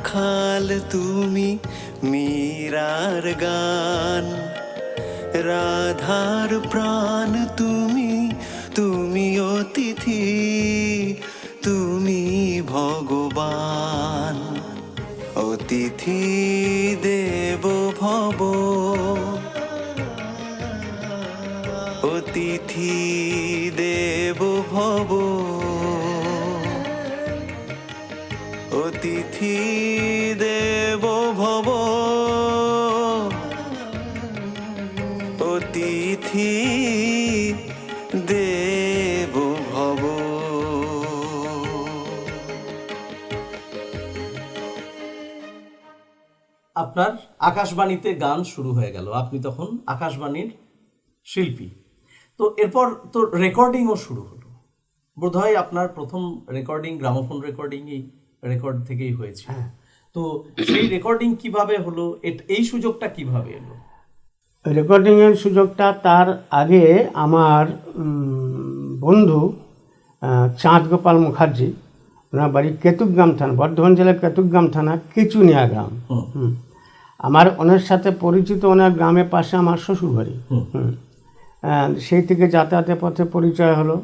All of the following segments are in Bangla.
রাখাল তুমি মীরার গান। রাধার প্রাণ তুমি তুমি অতিথি তুমি ভগবান। অতিথি অতিথি দেব ভব। অতিথি দেব ভব। আপনার আকাশবাণীতে গান শুরু হয়ে গেল। আপনি তখন আকাশবাণীর শিল্পী। তো এরপর তো রেকর্ডিংও শুরু হলো। বোধহয় আপনার প্রথম রেকর্ডিং গ্রামোফোন রেকর্ডিং এই রেকর্ড থেকেই হয়েছে। তো সেই রেকর্ডিং কীভাবে হলো? এই সুযোগটা কীভাবে এলো? রেকর্ডিংয়ের সুযোগটা তার আগে আমার বন্ধু চাঁদ গোপাল মুখার্জি ওনার বাড়ি কেতুগ্রাম থানা বর্ধমান জেলার কেতুগ্রাম থানা কিচুনিয়া গ্রাম। আমার ওনার সাথে পরিচিত ওনার গ্রামের পাশে আমার শ্বশুর বাড়ি হুম। হুম। সেই থেকে যাতায়াতের পথে পরিচয় হলো।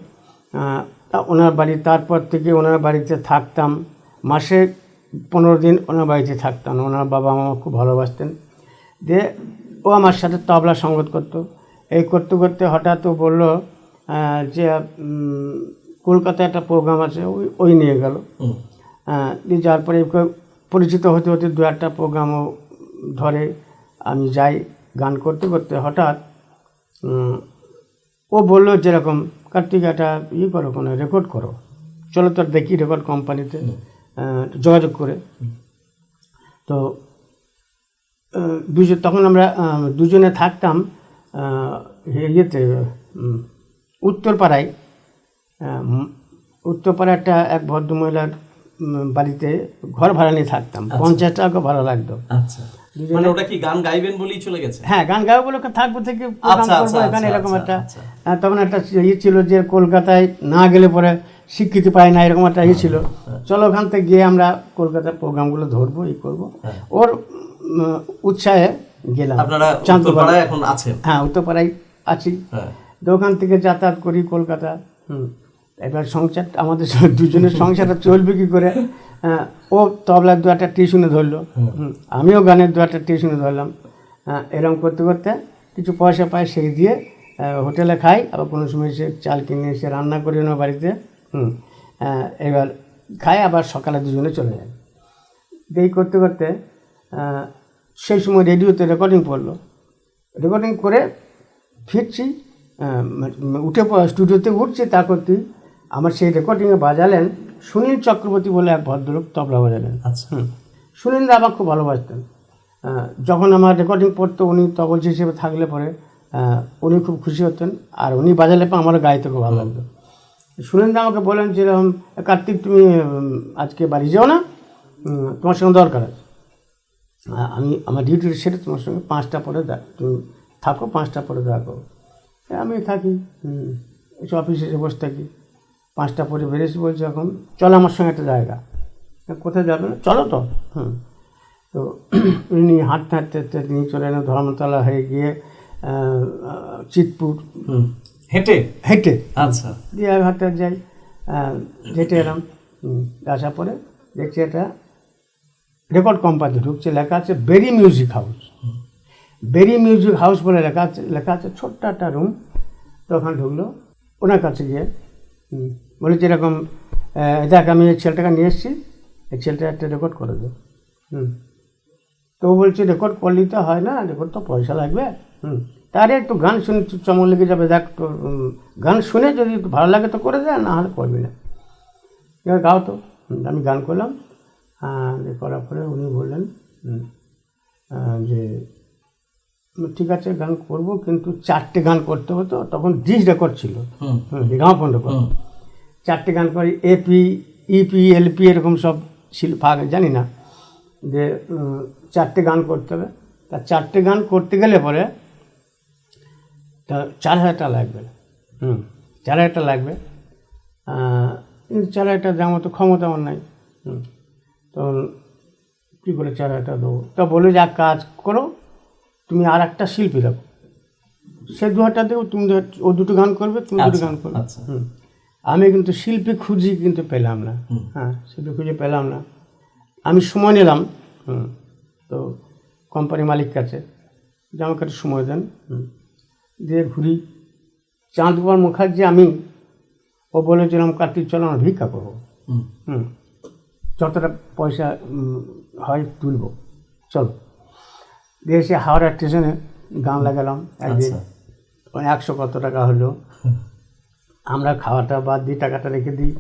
ওনার বাড়ি তারপর থেকে ওনার বাড়িতে থাকতাম। মাসে পনেরো দিন ওনার বাড়িতে থাকতাম ওনার বাবা মা খুব ভালোবাসতেন। দিয়ে ও আমার সাথে তবলা সঙ্গত করতো। এই করতে করতে হঠাৎ ও বলল যে কলকাতায় একটা প্রোগ্রাম আছে ওই ওই নিয়ে গেল। দিয়ে যাওয়ার পরে পরিচিত হতে হতে দু একটা প্রোগ্রামও ধরে। আমি যাই গান করতে করতে হঠাৎ ও বলল যেরকম কার্তিক একটা ই করো কোনো রেকর্ড করো। চলো তোর দেখি রেকর্ড কোম্পানিতে যোগাযোগ করে। তো দুজন তখন আমরা দুজনে থাকতাম ইয়েতে উত্তরপাড়ায়। উত্তরপাড়ায় একটা এক ভদ্রমহিলার বাড়িতে ঘর ভাড়া নিয়ে থাকতাম। পঞ্চাশ টাকা ভাড়া লাগতো। আচ্ছা। মানে ওটা কি গান গাইবেন বলেই চলে গেছে? হ্যাঁ গান বলে থাকব থেকে আচ্ছা, করব আচ্ছা, এখানে আচ্ছা, এরকম আচ্ছা, একটা আচ্ছা। তখন একটা ইয়ে ছিল যে কলকাতায় না গেলে পরে স্বীকৃতি পায় না এরকম একটা ইয়ে ছিল। চলো ওখান থেকে গিয়ে আমরা কলকাতার প্রোগ্রামগুলো ধরবো ই করব। ওর উৎসাহে গেলাম। চাঁদপাড়া এখন আছে হ্যাঁ উত্তরপাড়ায় আছি। হ্যাঁ। তো ওখান থেকে যাতায়াত করি কলকাতা। হুম। এবার সংসার আমাদের দুজনের সংসারটা চলবে কি করে? হ্যাঁ, ও তবলার দু একটা টিউশনে ধরলো। হুম, আমিও গানের দু একটা টিউশনে ধরলাম। হ্যাঁ, এরকম করতে করতে কিছু পয়সা পায় সেই দিয়ে হোটেলে খাই। আবার কোনো সময় এসে চাল কিনে এসে রান্না করি না বাড়িতে। হুম। এবার খাই আবার সকালে দুজনে চলে যায়। এই করতে করতে সেই সময় রেডিওতে রেকর্ডিং পড়ল। রেকর্ডিং করে ফিরছি উঠে স্টুডিওতে উঠছি তা করতেই আমার সেই রেকর্ডিংয়ে বাজালেন সুনীল চক্রবর্তী বলে এক ভদ্রলোক তবলা বাজালেন। আচ্ছা। হুম। সুনীলদা আমার খুব ভালোবাসতেন। যখন আমার রেকর্ডিং পড়তো উনি তবলছি হিসেবে থাকলে পরে উনি খুব খুশি হতেন আর উনি বাজালে পর আমারও গাইতে খুব ভালো লাগতো। সুনীলদা আমাকে বলেন যেরকম কার্তিক, তুমি আজকে বাড়ি যাও না তোমার সঙ্গে দরকার আছে। আমি, আমার ডিউটি সেটা তোমার সঙ্গে পাঁচটা পরে দেখ তুমি থাকো, পাঁচটা পরে দেখো। আমি থাকি অফিসে এসে বসে থাকি। পাঁচটা পরে বেরিয়েছি বলছি এখন, চলো আমার সঙ্গে একটা জায়গা। কোথায় যাবে না? চলো তো, হুম। তো উনি হাঁটতে হাঁটতে হাঁটতে নিয়ে চলে এলেন ধর্মতলা হয়ে গিয়ে চিতপুর। হেঁটে? হেঁটে। আচ্ছা। দিয়ে আমি হাঁটতে যাই হেঁটে এলাম আসার পরে দেখছি এটা রেকর্ড কোম্পানি ঢুকছে লেখা আছে Berry music house. Berry music house বলে লেখা আছে লেখা আছে ছোট্ট একটা রুম। তো ওখানে ঢুকলো ওনার কাছে গিয়ে বলেছে এরকম দেখ আমি এই ছেলেটাকে নিয়ে এসেছি এই ছেলেটা একটা রেকর্ড করে দেবো হুম। তো বলছে রেকর্ড করলেই তো হয় না রেকর্ড তো পয়সা লাগবে। হুম। তারে একটু গান শুনে একটু চমক লেগে যাবে। দেখ গান শুনে যদি একটু ভালো লাগে তো করে দেয় না হলে করবি না। এবার গাও তো। আমি গান করলাম। করার পরে উনি বললেন যে ঠিক আছে গান করব কিন্তু চারটে গান করতে হতো। তখন ডিস রেকর্ড ছিল। গ্রামফোন রেকর্ড চারটে গান করি এপি ইপি এলপি এরকম সব ছিল ভাগ জানি না। যে চারটে গান করতে হবে। তা চারটে গান করতে গেলে পরে তা চার হাজার টাকা লাগবে হুম চার হাজার টাকা লাগবে। কিন্তু চার হাজার টাকা দেওয়ার মতো ক্ষমতা আমার নাই। হুম তো তখন কী করে চার হাজার টাকা দেবো? তা বলে যে এক কাজ করো তুমি আর একটা শিল্পী রাখো। সে দু হাজার দেবো তুমি ও দুটো গান করবে তুমি দুটো আচ্ছা, গান করবে। আচ্ছা। হুম। আমি কিন্তু শিল্পী খুঁজি কিন্তু পেলাম না। হ্যাঁ শিল্পী খুঁজে পেলাম না। আমি সময় নিলাম। হুম তো কোম্পানি মালিক কাছে যে আমাকে একটু সময় দেন। হুম দিয়ে ঘুরি। চাঁদ কুমার মুখার্জি আমি ও বলেছিলাম কার্তিক চলো আমরা ভিক্ষা করব। হুম। যতটা পয়সা হয় তুলবো। চলো। দিয়ে এসে হাওড়া স্টেশনে গান লাগালাম একদিন। আচ্ছা। ওই একশো কত টাকা হলো। আমরা খাওয়াটা বাদ দিয়ে টাকাটা রেখে দিই।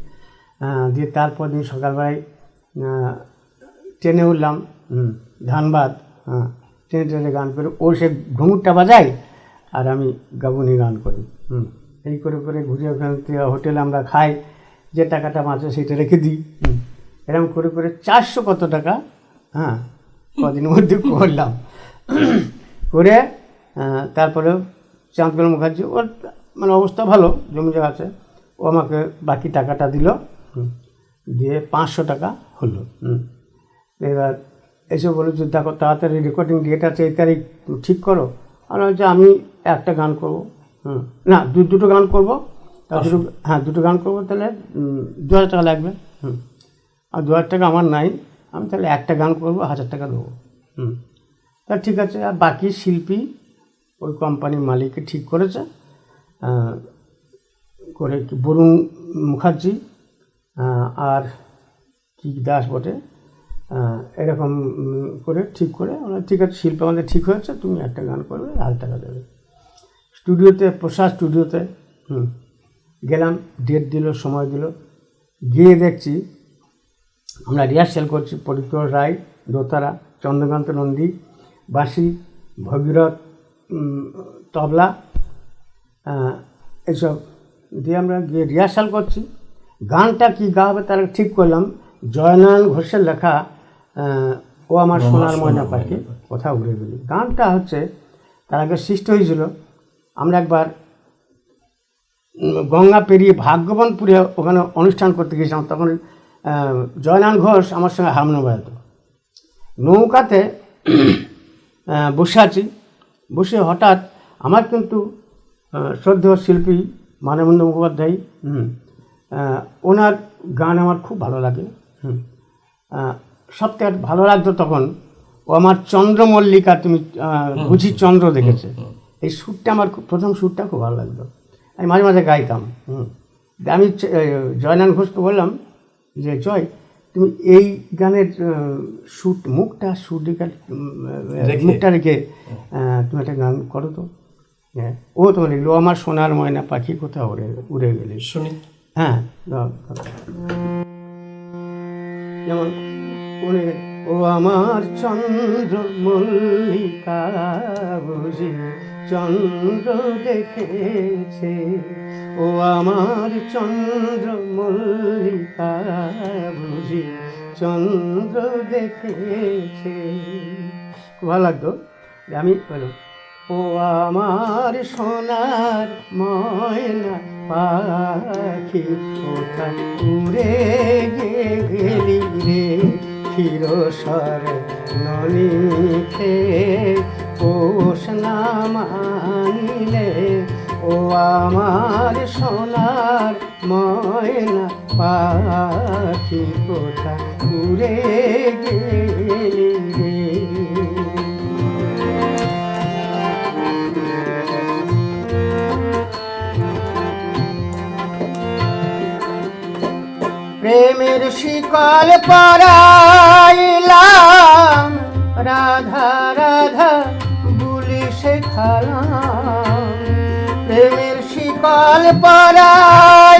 দিয়ে তারপর দিন সকালবেলায় ট্রেনে উঠলাম। ধানবাদ। হ্যাঁ ট্রেনে ট্রেনে গান করে। ও সে ঘুঙুরটা বাজায়? আর আমি গাবুনি গান করি। হুম। এই করে করে ঘুরে থেকে হোটেলে আমরা খাই, যে টাকাটা বাঁচে সেটা রেখে দিই। হুম। এরকম করে করে চারশো কত টাকা হ্যাঁ কদিনের মধ্যে করলাম। করে তারপরে চাঁদগুলো মুখার্জি, ওর মানে অবস্থা ভালো, জমি জায়গা আছে, ও আমাকে বাকি টাকাটা দিল। দিয়ে পাঁচশো টাকা হলো। এবার এসে বলে যে দেখো, তাড়াতাড়ি রেকর্ডিং ডেট আছে, এই তারিখ ঠিক করো। আর হচ্ছে আমি একটা গান করব। হুম। না দু দুটো গান করব। তা দুটো হ্যাঁ দুটো গান করব তাহলে দু হাজার টাকা লাগবে। হুম। আর দু হাজার টাকা আমার নাই। আমি তাহলে একটা গান করব হাজার টাকা দেবো। হুম। তা ঠিক আছে আর বাকি শিল্পী ওই কোম্পানির মালিককে ঠিক করেছে। করে কি বরুণ মুখার্জি আর কি দাস বটে। এরকম করে ঠিক করে ঠিক আছে শিল্পী আমাদের ঠিক হয়েছে তুমি একটা গান করবে হাজার টাকা দেবে। স্টুডিওতে প্রসাদ স্টুডিওতে হুম। গেলাম ডেট দিল সময় দিল গিয়ে দেখছি আমরা রিহার্সাল করছি পরিতোষ রায় দোতারা চন্দ্রকান্ত নন্দী বাঁশি ভগীরথ তবলা এসব দিয়ে আমরা গিয়ে রিহার্সাল করছি। গানটা কি গা হবে তার ঠিক করলাম। জয়নারায়ণ ঘোষের লেখা ও আমার সোনার ময়না পাখি কথা ঘুরে গেলি গানটা হচ্ছে তার আগে সৃষ্টি হয়েছিল আমরা একবার গঙ্গা পেরিয়ে ভাগ্যবানপুরে ওখানে অনুষ্ঠান করতে গিয়েছিলাম তখন জয়নারায়ণ ঘোষ আমার সঙ্গে হামনা বাজাতো। নৌকাতে বসে আছি। বসে হঠাৎ আমার কিন্তু শ্রদ্ধেয় শিল্পী মানবেন্দ্র মুখোপাধ্যায় হুম, ওনার গান আমার খুব ভালো লাগে সবথেকে ভালো লাগতো তখন ও আমার চন্দ্রমল্লিকা তুমি বুঝি চন্দ্র দেখেছে। এই সুরটা আমার প্রথম সুরটা খুব ভালো লাগতো আমি মাঝে মাঝে গাইতাম হুম। আমি জয়নারায়ণ ঘোষকে বললাম যে জয় তুমি এই গানের শুট মুখটা রেখে। মুখটা রেখে তুমি একটা গান করো তো। হ্যাঁ ও তোমার লিখলো আমার সোনার ময়না পাখি কোথাও উড়ে উড়ে গেলে। শুনি। হ্যাঁ। যেমন ও আমার চন্দ্র মল্লিকা বুঝি। চন্দ্র দেখেছে। ও আমার চন্দ্র মল্লিকা, বুঝি চন্দ্র দেখেছে। খুব ভালো লাগতো। আমি বললাম, ও আমার সোনার ময়না পাখি, কোথায় উড়ে গেলি রে? চিরসর নলিখে না মানিলে ও আমার সোনার ময়না পাখি কোথায় উড়ে গেলি রে প্রেমের শিকল পরাইলাম শিকল পরাইলাম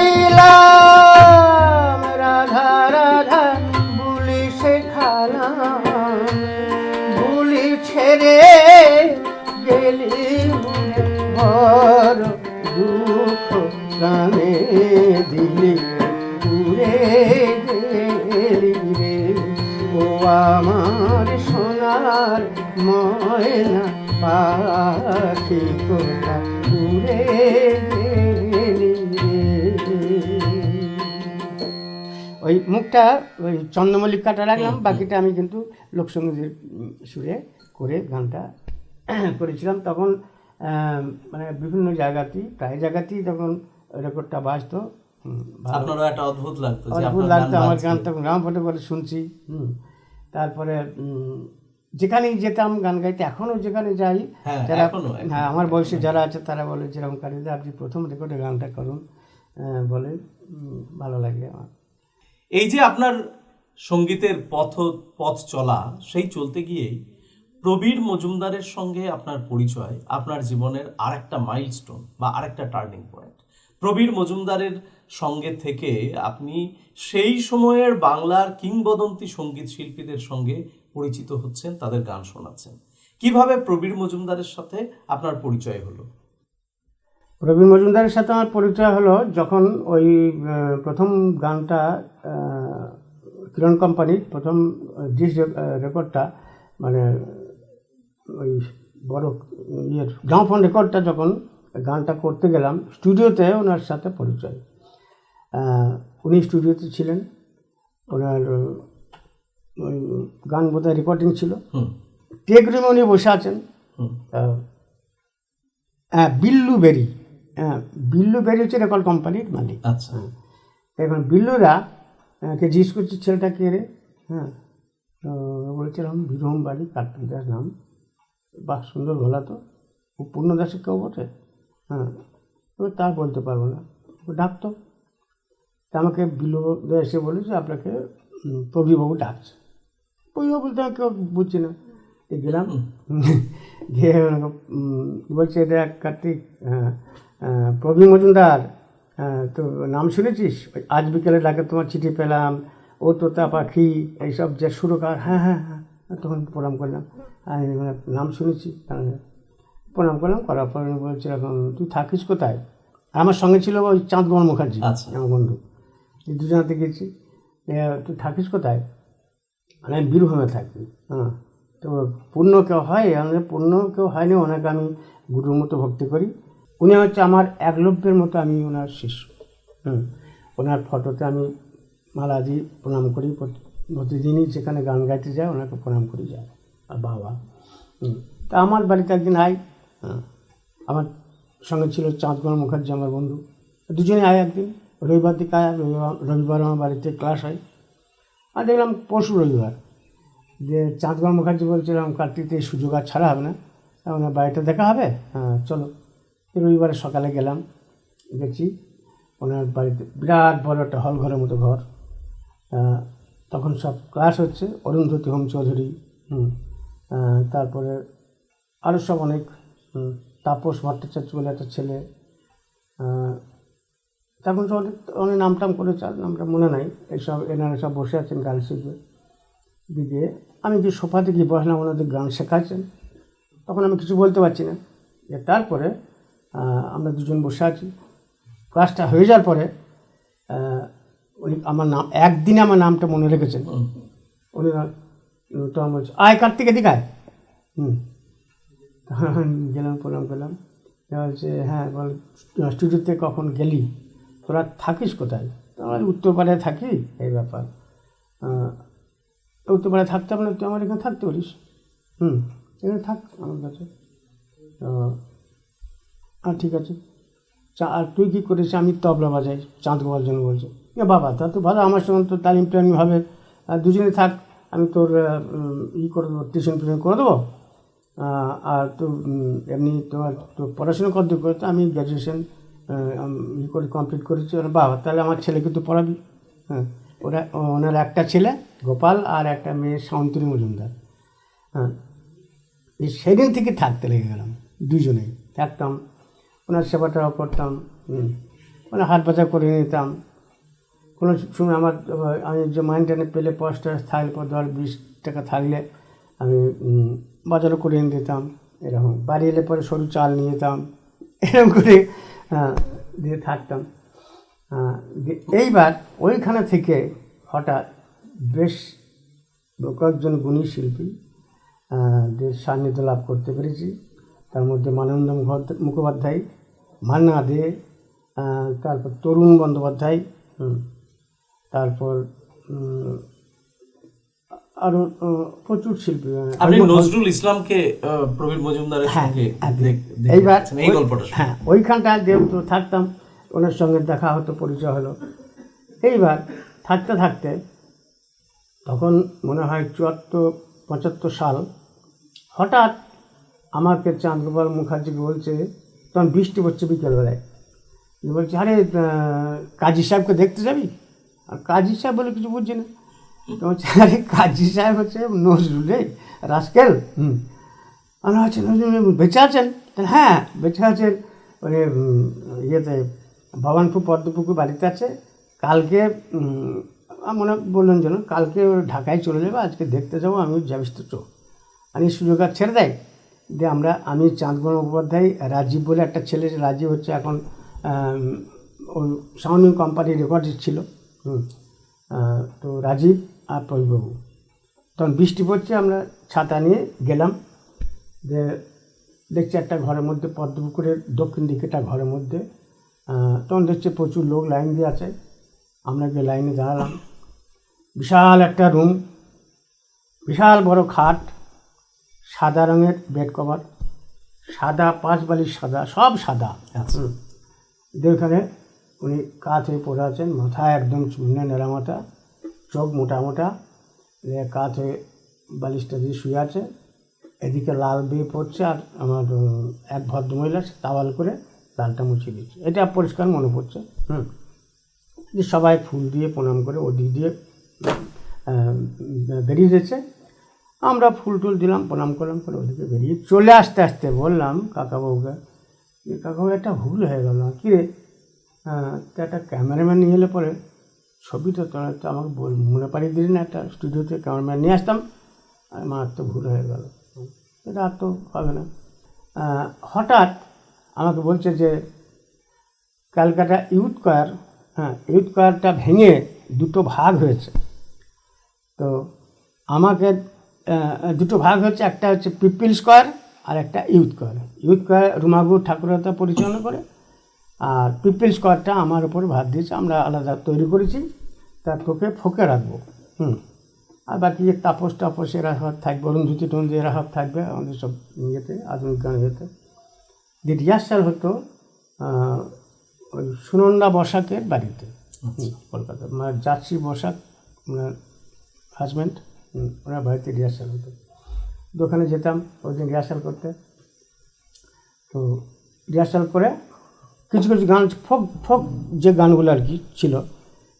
মুখটা ওই চন্দ্রমল্লিকাটা রাখলাম বাকিটা আমি কিন্তু লোকসঙ্গীতের সুরে করে গানটা করেছিলাম। তখন মানে বিভিন্ন জায়গাতেই প্রায় জায়গাতেই তখন রেকর্ডটা বাজতো। আপনারও একটা অদ্ভুত লাগতো অদ্ভুত লাগতো আমার গান তখন গ্রাম ফটো করে শুনছি হুম। তারপরে যেখানেই যেতাম গান গাইতে এখনও যেখানে যাই হ্যাঁ, যারা। হ্যাঁ আমার বয়সে যারা আছে তারা বলে যেরকম কারিদা আপনি প্রথম রেকর্ডে গানটা করুন বলে ভালো লাগে আমার। এই যে আপনার সঙ্গীতের পথ পথ চলা, সেই চলতে গিয়েই প্রবীর মজুমদারের সঙ্গে আপনার পরিচয়, আপনার জীবনের আরেকটা মাইলস্টোন বা আরেকটা টার্নিং পয়েন্ট প্রবীর মজুমদারের সঙ্গে থেকে আপনি সেই সময়ের বাংলার কিংবদন্তি সংগীত শিল্পীদের সঙ্গে পরিচিত হচ্ছেন, তাদের গান শোনাচ্ছেন। কীভাবে প্রবীর মজুমদারের সাথে আপনার পরিচয় হলো? রবীন মজুমদারের সাথে আমার পরিচয় হলো যখন ওই প্রথম গানটা কিরণ কোম্পানির প্রথম ডিস রেকর্ডটা মানে ওই বড় ইয়ের গ্রামফোন রেকর্ডটা যখন গানটা করতে গেলাম স্টুডিওতে ওনার সাথে পরিচয়। উনি স্টুডিওতে ছিলেন। ওনার ওই গান বোধহয় রেকর্ডিং ছিল। টেক রুমে উনি বসে আছেন। হ্যাঁ বিল্লু বেরি। বিল্লু বেরি হচ্ছে রেকর্ড কোম্পানির মালিক। আচ্ছা। এখন বিল্লুরা কে জিজ্ঞেস করছে ছেলেটা কে রে? হ্যাঁ। তো বলেছিলাম বিরহম বাড়ি কার্তিক দাস নাম। বাহ সুন্দর ভোলা তো। ও পূর্ণ দাসের কেউ বটে? হ্যাঁ। ও তা বলতে পারব না। ও ডাকতো। তা আমাকে বিল্লু দা এসে বলেছে আপনাকে প্রবীরবাবু ডাকছে। প্রবীরবাবু বলতে আমি কেউ বুঝছি না। গেলাম। গিয়ে বলছে এটা কার্তিক হ্যাঁ, আহ, প্রবীর মজুমদার হ্যাঁ, তো নাম শুনেছিস? আজ বিকেলে ডাকে তোমার চিঠি পেলাম ও তোতা পাখি এইসব যে সুরকার হ্যাঁ হ্যাঁ হ্যাঁ তখন প্রণাম করলাম। আমি মানে নাম শুনেছি প্রণাম করলাম করার পর বলছে এখন তুই থাকিস কোথায়? আমার সঙ্গে ছিল ওই চাঁদগণ মুখার্জি আচ্ছা। আমার বন্ধু। এই দুজনাতে গেছি তুই থাকিস কোথায়? মানে আমি বীরভূমে থাকি হ্যাঁ। তো পূর্ণ কেউ হয় আমাদের পূর্ণ কেউ হয়নি ওনাকে আমি গুরুর মতো ভক্তি করি। উনি হচ্ছে আমার একলব্যের মতো আমি ওনার শিষ্য। হুম। ওনার ফটোতে আমি মালা দিই প্রণাম করি। প্রতিদিনই যেখানে গান গাইতে যায়, ওনাকে প্রণাম করি যায় আর বাবা। তা আমার বাড়িতে একদিন আয়। আমার সঙ্গে ছিল চাঁদগড় মুখার্জি, আমার বন্ধু। দুজনে আয় একদিন। রবিবার দিকে আয়, রবিবার রবিবার আমার বাড়িতে ক্লাস হয়। আর দেখলাম পরশু রবিবার। যে চাঁদগড় মুখার্জি বলছিলাম কার্তিকতে সুযোগ আর ছাড়া হবে না। ওনার বাড়িটা দেখা হবে? হ্যাঁ চলো। রবিবারে সকালে গেলাম, দেখছি ওনার বাড়িতে বিরাট বড় একটা হল ঘরের মতো ঘর। তখন সব ক্লাস হচ্ছে অরুন্ধতী হোম চৌধুরী, হুম তারপরে আরও সব অনেক তাপস ভট্টাচার্য বলে একটা ছেলে তখন সব অনেক অনেক নাম টাম করেছে, আর নামটা মনে নাই এইসব এনারা সব বসে আছেন গান শিখবে। দিকে আমি যে সোফাতে গিয়ে বসলাম, ওনাদের গান শেখাচ্ছেন, তখন আমি কিছু বলতে পারছি না। যে তারপরে আমরা দুজন বসে আছি। ক্লাসটা হয়ে যাওয়ার পরে উনি আমার নাম একদিনে আমার নামটা মনে রেখেছেন। উনি তো আমার আয় কার্তিক এদিকে আয় হুম গেলাম প্রণাম করলাম। বলছে হ্যাঁ বল স্টুডিওতে কখন গেলি? তোরা থাকিস কোথায়? তো আমার উত্তরপাড়ায় থাকি? এই ব্যাপার। উত্তরপাড়ায় থাকতে না তুই আমার এখানে থাকতে পারিস। হুম এখানে থাক আমার কাছে। তো আর ঠিক আছে। চা, আর তুই কী করিস? আমি তবলা বাজাই চাঁদ গোপাল জন্য বলছে। বাবা, তা তো ভালো, আমার সঙ্গে তো তালিম টালিম হবে। দুজনে থাক, আমি তোর ই করে দেবো টিউশন ফিউশন করে দেবো। আর তো এমনি তোমার তো পড়াশোনা দূর করেছে আমি গ্র্যাজুয়েশন ই করে কমপ্লিট করেছি। ওরা বাবা, তাহলে আমার ছেলেকে তো পড়াবি? হ্যাঁ ওরা, ওনার একটা ছেলে, গোপাল, আর একটা মেয়ে শান্তনী মজুমদার। হ্যাঁ সেদিন থেকে থাকতে লেগে গেলাম, দুজনেই। থাকতাম ওনার সেবাটাও করতাম মানে হাট বাজার করে নিতাম কোনো সময় আমার আমি যে মাইন্ডটানে পেলে পয়সা থাকলে পর ধর বিশ টাকা থাকলে আমি বাজারও করে এনে দিতাম এরকম। বাড়ি এলে পরে সরু চাল নিয়ে যেতাম এরকম করে দিয়ে থাকতাম। এইবার ওইখানে থেকে হঠাৎ বেশ কয়েকজন গুণী শিল্পী সান্নিধ্য লাভ করতে পেরেছি। তার মধ্যে মানন্দ মুখোপাধ্যায়- মুখোপাধ্যায় মান্না দে তারপর তরুণ বন্দ্যোপাধ্যায় তারপর উম, আরও প্রচুর শিল্পী আপনি নজরুল ইসলামকে প্রবীর মজুমদারের হ্যাঁ, সঙ্গে একদম। দেখ- দেখতে এইবার এই গল্পটা হ্যাঁ ওইখানটায় যেহেতু থাকতাম ওনার সঙ্গে দেখা হতো পরিচয় হলো এইবার থাকতে থাকতে তখন মনে হয় চুয়াত্তর পঁচাত্তর সাল হঠাৎ আমাকে চাঁদগোপাল মুখার্জিকে বলছে, তখন বৃষ্টি পড়ছে বিকেলবেলায়। বলছে, আরে কাজী সাহেবকে দেখতে যাবি? আর কাজী সাহেব বলে কিছু বুঝছি না। বলছে, আরে, কাজী সাহেব হচ্ছে নজরুল রাস্কেল? হুম। আমি হচ্ছে নজরুল বেঁচে আছেন? হ্যাঁ বেঁচে আছেন। মানে ইয়েতে, ভবানপুর, পদ্মপুকুর বাড়িতে আছে। কালকে মনে বললেন যেন, কালকে ঢাকায় চলে যাবে, আজকে দেখতে যাব আমি যাবিস তো চো। আমি সুযোগ আর ছেড়ে দেয়? দিয়ে আমরা, আমি চাঁদগণ মুখোপাধ্যায় রাজীব বলে একটা ছেলে রাজীব হচ্ছে এখন ওই সাউন্ডিং কোম্পানির রেকর্ডিস্ট ছিল হুম। তো রাজীব আর প্রভুবাবু তখন বৃষ্টি পড়ছে, আমরা ছাতা নিয়ে গেলাম। যে দেখছি একটা ঘরের মধ্যে পদ্মপুকুরের দক্ষিণ দিকে একটা ঘরের মধ্যে। তখন দেখছি প্রচুর লোক লাইন দিয়ে আছে। আমরা গিয়ে লাইনে দাঁড়ালাম। বিশাল একটা রুম, বিশাল বড় খাট। সাদা রঙের বেড কভার সাদা পাঁচ বালিশ সাদা সব সাদা। আচ্ছা। দিয়ে উনি কাত হয়ে পড়ে আছেন মাথায় একদম চুন্নে নেড়া মাথা চোখ মোটা মোটা কাত হয়ে বালিশটা দিয়ে শুয়ে আছে। এদিকে লাল বেয়ে পড়ছে আর আমার এক ভদ্রমহিলা তাওয়াল করে লালটা মুছে দিচ্ছে এটা পরিষ্কার মনে পড়ছে। হুম। সবাই ফুল দিয়ে প্রণাম করে ওদিক দিয়ে বেরিয়ে যাচ্ছে আমরা ফুল টুল দিলাম, প্রণাম করলাম, করে ওদিকে বেরিয়ে চলে আসতে আসতে বললাম কাকাবাবুকে যে কাকাবাবু একটা ভুল হয়ে গেল। কী রে? তো একটা ক্যামেরাম্যান নিয়ে এলে পরে ছবি তো তো আমাকে বল, মনে পারিয়ে দিলি না একটা স্টুডিওতে ক্যামেরাম্যান নিয়ে আসতাম, আর আমার তো ভুল হয়ে গেল। এটা আর তো হবে না। হঠাৎ আমাকে বলছে যে, ক্যালকাটা ইউথ কয়ার হ্যাঁ ইউথ কয়ারটা ভেঙে দুটো ভাগ হয়েছে। তো আমাকে দুটো ভাগ হচ্ছে একটা হচ্ছে পিপিল স্কোয়ার আর একটা ইউথ স্কোয়ার। ইউথ স্কোয়ার রুমাগু ঠাকুরতা পরিচালনা করে আর পিপিল স্কোয়ারটা আমার উপর ভাত দিয়েছে আমরা আলাদা তৈরি করেছি তা তোকে ফোকে রাখব। হুম। আর বাকি যে তাপস টাপস এরা সব থাকবে অরুন্ধতি টরুন্ধতি এরা সব থাকবে আমাদের সব ইয়েতে আধুনিক গান ইয়েতে। যে রিহার্সাল হতো ওই সুনন্দা বসাকের বাড়িতে। হুম, কলকাতা মানে যাচ্ছি বসাক হাজব্যান্ড ওনার বাড়িতে রিহার্সাল হতো। দোকানে যেতাম ওই দিন রিহার্সাল করতে। তো রিহার্সাল করে কিছু কিছু গান, ফোক ফোক যে গানগুলো আর কি ছিল,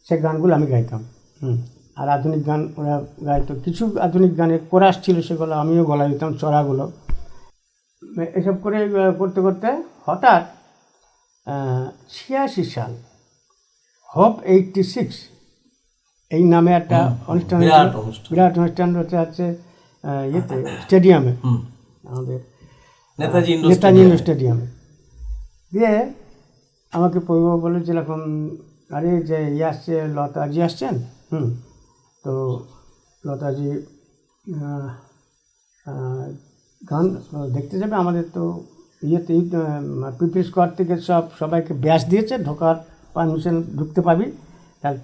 সে গানগুলো আমি গাইতাম। হুম। আর আধুনিক গান ওরা গাইতো। কিছু আধুনিক গানের কোরাস ছিল সেগুলো আমিও গলা দিতাম, চড়াগুলো। এসব করে করতে করতে হঠাৎ ছিয়াশি সাল হোপ এইটটি সিক্স এই নামে একটা অনুষ্ঠান বিরাট অনুষ্ঠান। হচ্ছে হচ্ছে ইয়েতে স্টেডিয়ামে। আমাদের নেতাজি ইন্ডোর নেতাজি স্টেডিয়ামে। ইন্ডোর স্টেডিয়ামে। দিয়ে আমাকে পরিবার বলেছে এরকম আরে যে ইয়ে আসছে লতাজি আসছেন? হুম। তো লতাজি গান দেখতে যাবে। আমাদের তো ইয়েতে পিপি স্কোয়ার থেকে সব সবাইকে ব্যাস দিয়েছে। ঢোকার পারমিশন ঢুকতে পাবি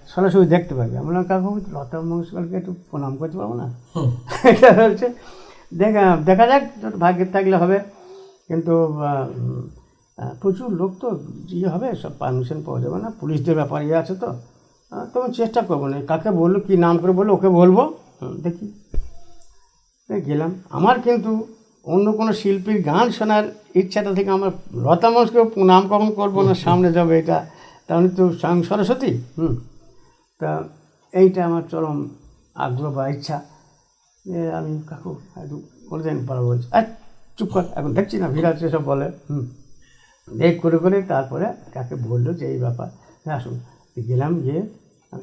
সরাসরি দেখতে পাবি আমরা কাকু লতা মঙ্গলকে একটু প্রণাম করতে পারব না? এটা হচ্ছে দেখা দেখা যাক ভাগ্যের থাকলে হবে। কিন্তু প্রচুর লোক তো ইয়ে হবে সব পারমিশন পাওয়া যাবে না। পুলিশদের ব্যাপার ইয়ে আছে তো। আহ, তো আমি চেষ্টা করব না। কাকে বলল কী নাম করে বলল ওকে বলব। হুম, দেখি। গেলাম। আমার কিন্তু অন্য কোনো শিল্পীর গান শোনার ইচ্ছাটা থেকে আমার লতা মঙ্গলকে নামকরণ করব না সামনে যাবে এটা। তাহলে তো স্বয়ং সরস্বতী। হুম। তা এইটা আমার চরম আগ্রহ বা ইচ্ছা যে আমি কাকু একটু করে দেন পারব। বলছি আর চুপ কর, এখন দেখছি না, ভিড় আছে, সব বলে। হুম। এই করে করে তারপরে কাকে বলল যে এই ব্যাপার। হ্যাঁ আসুন গেলাম গিয়ে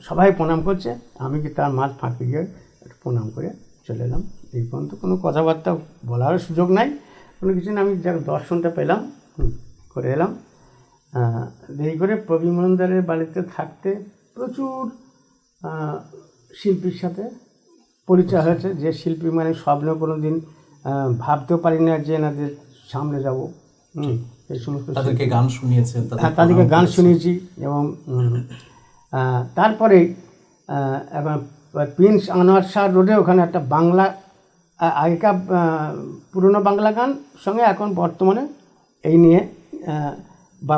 সবাই প্রণাম করছে, আমি কি তার মাছ ফাঁকে গিয়ে একটু প্রণাম করে চলে এলাম। এই পর্যন্ত কোনো কথাবার্তা বলার সুযোগ নাই, কোনো কিছু না, আমি যা দর্শনটা পেলাম করে এলাম। এই করে প্রবীণ মন্দারের বাড়িতে থাকতে প্রচুর শিল্পীর সাথে পরিচয় হয়েছে। যে শিল্পী মানে স্বপ্ন কোনো দিন ভাবতেও পারি না যে এনাদের সামনে যাব। এই সমস্ত তাদেরকে গান শুনিয়েছেন হ্যাঁ তাদেরকে গান শুনিয়েছি এবং তারপরে প্রিন্স আনোয়ার শাহ রোডে ওখানে একটা বাংলা আগেকার পুরনো বাংলা গান সঙ্গে এখন বর্তমানে এই নিয়ে বা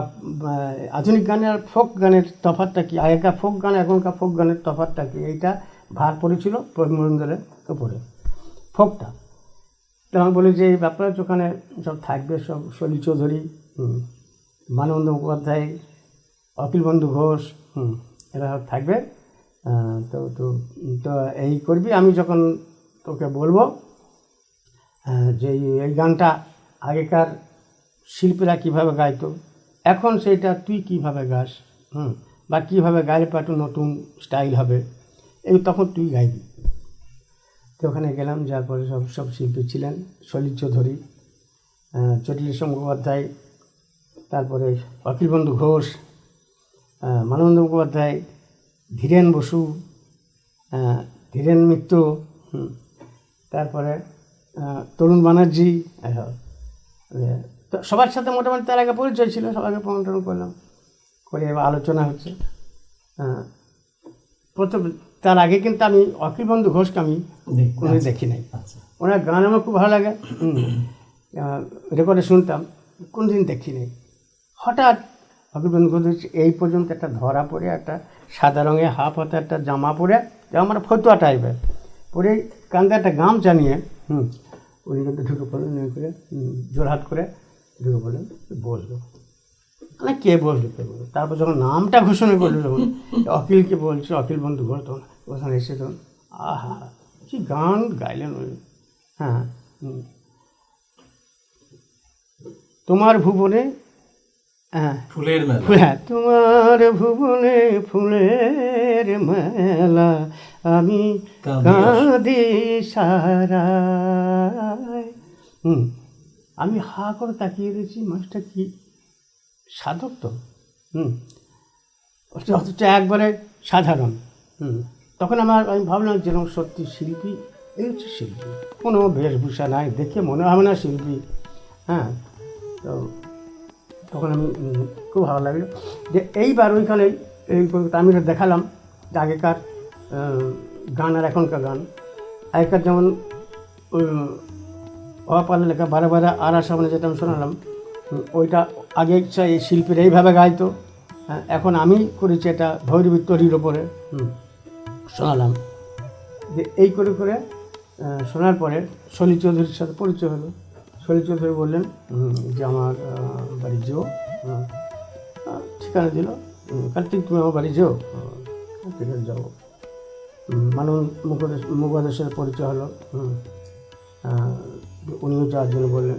আধুনিক গানের আর ফোক গানের তফাতটা কি? আগেকার ফোক গান এখনকার ফোক গানের তফাতটা কি? এইটা ভার পড়েছিল প্রমোরেন্দ্রের উপরে। ফোকটা তো আমি বলি যে এই ব্যাপারে ওখানে সব থাকবে সব সলি চৌধুরী মানবন্দ মুখোপাধ্যায় অখিল বন্ধু ঘোষ হুম, এরা সব থাকবে। তো তো তো এই করবি আমি যখন তোকে বলব যে এই গানটা আগেকার শিল্পীরা কীভাবে গাইতো এখন সেটা তুই কীভাবে গাস, হুম? বা কীভাবে গাইলে একটু নতুন স্টাইল হবে, এই তখন তুই গাইবি। তো ওখানে গেলাম যার পরে সব সব শিল্পী ছিলেন, সলিল চৌধুরী চটিলেশ্বর মুখোপাধ্যায় তারপরে অখিলবন্ধু ঘোষ মানবন্দ মুখোপাধ্যায়, ধীরেন বসু ধীরেন মিত্র তারপরে তরুণ ব্যানার্জি তো সবার সাথে মোটামুটি তার আগে পরিচয় ছিল সবাইকে পমন্টন করলাম। করে এবার আলোচনা হচ্ছে। আহ, প্রথম তার আগে কিন্তু আমি অখিল বন্ধু ঘোষকে আমি কোনো দেখি নাই। আচ্ছা। ওনার গান আমার খুব ভালো লাগে। রেকর্ডে শুনতাম কোনদিন দেখি নাই। হঠাৎ অভিবন্ধ ঘোষ এই পর্যন্ত একটা ধরা পড়ে একটা সাদা রঙের হাফ হাতে একটা জামা পরে আমার ফতুয়া টাইপের পরে কান্দে একটা গামছা নিয়ে হুম উনি কিন্তু ঢুকে পড়লেন করে হুম, জোরহাত করে ঢুকে পড়লেন বসল মানে কে বসল কে বলল? তারপর যখন নামটা ঘোষণা করল যখন অখিলকে বলছে অখিল বন্ধু ঘোষ তখন ওখানে এসে তখন আহা কি গান গাইলেন ওই হ্যাঁ তোমার ভুবনে হ্যাঁ। ফুলের মেলা। হ্যাঁ তোমার ভুবনে ফুলের মেলা আমি কাঁদি সারায়। হুম। আমি হা করে তাকিয়ে দিয়েছি মাছটা কি সাধক তো? হুম। অথচ- একবারে সাধারণ। হুম। তখন আমার, আমি ভাবলাম যেন সত্যি শিল্পী, এই হচ্ছে শিল্পী। কোনো বেশভূষা নাই, দেখে মনে হবে না শিল্পী। হ্যাঁ তো তখন আমি খুব ভালো লাগল। যে এইবার ওইখানে, এই আমি দেখালাম, যে আগেকার গান আর এখনকার গান। আগেকার যেমন অপালে লেখা বারে বারে আর সামনে যেটা আমি শোনালাম ওইটা আগে এই শিল্পীরা এইভাবে গাইতো। হ্যাঁ, এখন আমি করেছি এটা ভৈরবী তরির ওপরে শোনালাম। যে এই করে করে শোনার পরে সলি চৌধুরীর সাথে পরিচয় হলো। সলি চৌধুরী বললেন যে আমার বাড়ি যেও। ঠিকানা দিল কার্তিক তুমি আমার বাড়ি যেও? ঠিক আছে যাব। মুখোপাধ্যায় মুখোপাধ্যায়ের সাথে পরিচয় হলো। হুম, রাখবেন বললেন।